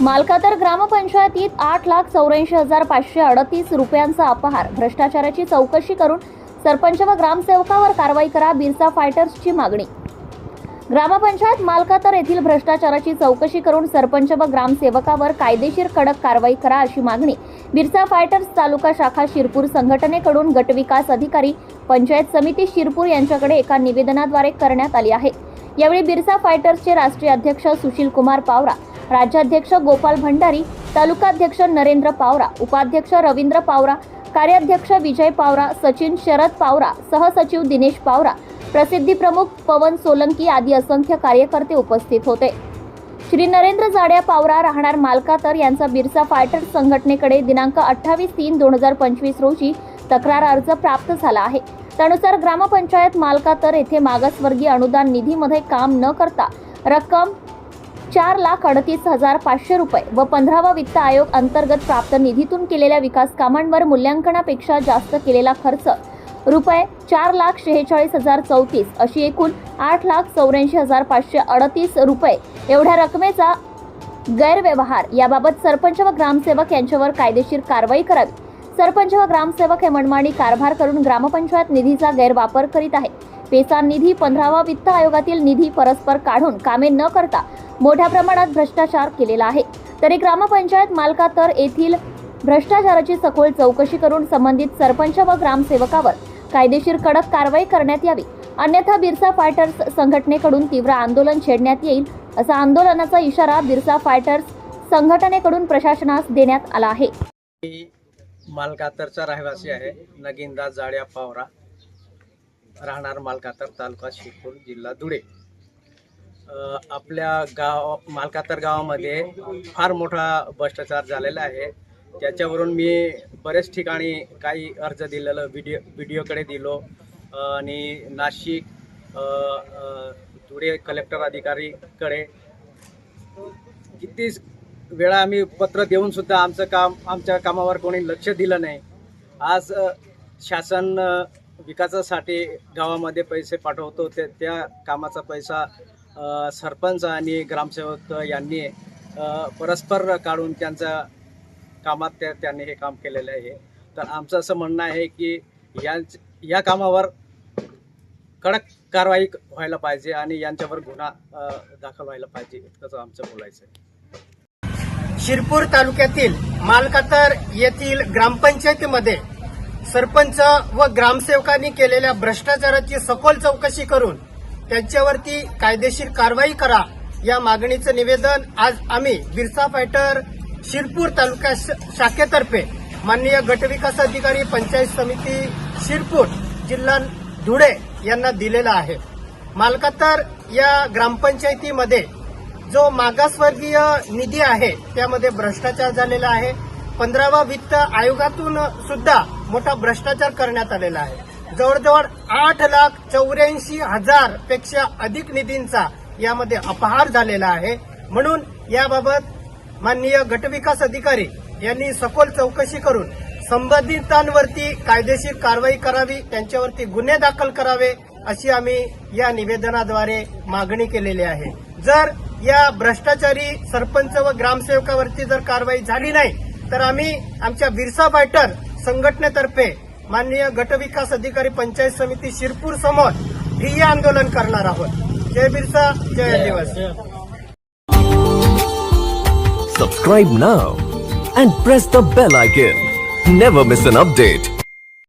मालकातर ग्रामपंचायतीत आठ लाख चौऱ्याऐंशी हजार पाचशे अडतीस रुपयांचा अपहार. भ्रष्टाचाराची चौकशी करून सरपंच व ग्रामसेवकावर कारवाई करा बिरसा फायटर्सची मागणी. ग्रामपंचायत मालकातर येथील भ्रष्टाचाराची चौकशी करून सरपंच व ग्रामसेवकावर कायदेशीर कडक कारवाई करा अशी मागणी. बिरसा फायटर्स तालुका शाखा शिरपूर संघटनेकडून गटविकास अधिकारी पंचायत समिती शिरपूर यांच्याकडे एका निवेदनाद्वारे करण्यात आली आहे. यावेळी बिरसा फायटर्सचे राष्ट्रीय अध्यक्ष सुशील कुमार पावरा राज्याध्यक्ष गोपाल भंडारी तालुकाध्यक्ष नरेंद्र पावरा उपाध्यक्ष रवींद्र पावरा कार्याध्यक्ष विजय पावरा सचिन शरद पावरा सहसचिव दिनेश पावरा प्रसिद्धी प्रमुख पवन सोलंकी आदी असंख्य कार्यकर्ते उपस्थित होते. श्री नरेंद्र जाड्या पावरा राहणार मालकातर यांचा बिरसा फायटर संघटनेकडे दिनांक अठ्ठावीस तीन दोन हजार पंचवीस रोजी तक्रार अर्ज प्राप्त झाला आहे. त्यानुसार ग्रामपंचायत मालकातर येथे मागासवर्गीय अनुदान निधीमध्ये काम न करता रक्कम चार लाख अडतीस हजार पाचशे रुपये व पंधरावा वित्त आयोग अंतर्गत प्राप्त निधीतून केलेल्या विकास कामांवर मूल्यांकनापेक्षा जास्त केलेला खर्च रुपये चार लाख शेहेचाळीस हजार चौतीस अशी एकूण आठ लाख चौऱ्याऐंशी हजार पाचशे अडतीस रुपये एवढ्या रकमेचा गैरव्यवहार. याबाबत सरपंच व ग्रामसेवक यांच्यावर कायदेशीर कारवाई करावी. सरपंच व ग्रामसेवक हे मनमानी कारभार करून ग्रामपंचायत निधीचा गैरवापर करीत आहे. पेसा निधी पंधरावा वित्त आयोगातील निधी परस्पर काढून कामे न करता मोठ्या प्रमाणात भ्रष्टाचार केलेला आहे. तरी ग्रामपंचायत मालकातर येथील भ्रष्टाचाराची सखोल चौकशी करून संबंधित सरपंच व ग्रामसेवकावर कायदेशीर कडक कारवाई करण्यात यावी. अन्यथा बिरसा फायटर्स संघटनेकडून तीव्र आंदोलन छेडण्यात येईल असा आंदोलनाचा इशारा बिरसा फायटर्स संघटनेकडून प्रशासनास देण्यात आला आहे. मालकातरचा रहिवासी आहे नगिनदास जाड्या पावरा. राहणार मालकातर तालुका शिरपूर जिल्हा धुळे. आपल्या गाव मालकातर गावामध्ये फार मोठा भ्रष्टाचार झालेला आहे. त्याच्यावरून मी बरेच ठिकाणी काही अर्ज दिलेलं व्हिडिओ व्हिडिओकडे दिलो. आणि नाशिक धुळे कलेक्टर अधिकारीकडे किती वेळा आम्ही पत्र देऊनसुद्धा आमचं काम आमच्या कामावर कोणी लक्ष दिलं नाही. आज शासन विकासासाठी गावामध्ये पैसे पाठवतो ते त्या कामाचा पैसा सरपंच आणि ग्रामसेवक यांनी परस्पर काढून त्यांच्या कामात त्या त्यांनी हे काम केलेलं आहे. तर आमचं असं म्हणणं आहे की या या कामावर कडक कारवाई व्हायला पाहिजे आणि यांच्यावर गुन्हा दाखल व्हायला पाहिजे इतकंच आमचं बोलायचं आहे. शिरपूर तालुक्यातील मालकातर येथील ग्रामपंचायतीमध्ये सरपंच व ग्रामसेवकांनी केलेल्या भ्रष्टाचाराची सखोल चौकशी करून त्यांच्यावरती कायदेशीर कारवाई करा या मागणीचं निवेदन आज आम्ही बिरसा फायटर शिरपूर तालुका श- शाखेतर्फे माननीय गटविकास अधिकारी पंचायत समिती शिरपूर जिल्हा धुळे यांना दिलेला आहे. मालकातर या ग्रामपंचायतीमध्ये जो मागासवर्गीय निधी आहे त्यामध्ये भ्रष्टाचार झालेला आहे. पंधरावा वित्त आयोगातून सुद्धा मोठा भ्रष्टाचार करण्यात आलेला आहे. जवळजवळ आठ लाख चौऱ्याऐंशी हजारपेक्षा अधिक निधींचा यामध्ये अपहार झालेला आहे. म्हणून याबाबत माननीय गटविकास अधिकारी यांनी सखोल चौकशी करून संबंधितांवरती कायदेशीर कारवाई करावी त्यांच्यावरती गुन्हे दाखल करावे अशी आम्ही या निवेदनाद्वारे मागणी केलेली आहे. जर या भ्रष्टाचारी सरपंच व ग्रामसेवकावरती जर कारवाई झाली नाही तर आम्ही आमच्या बिरसा फायटर संघटनेतर्फे माननीय गटविकास अधिकारी पंचायत समिती शिरपूर समोर ठिय्या आंदोलन करणार आहोत. जय बिरसा जय दिवस subscribe now and press the bell icon never miss an update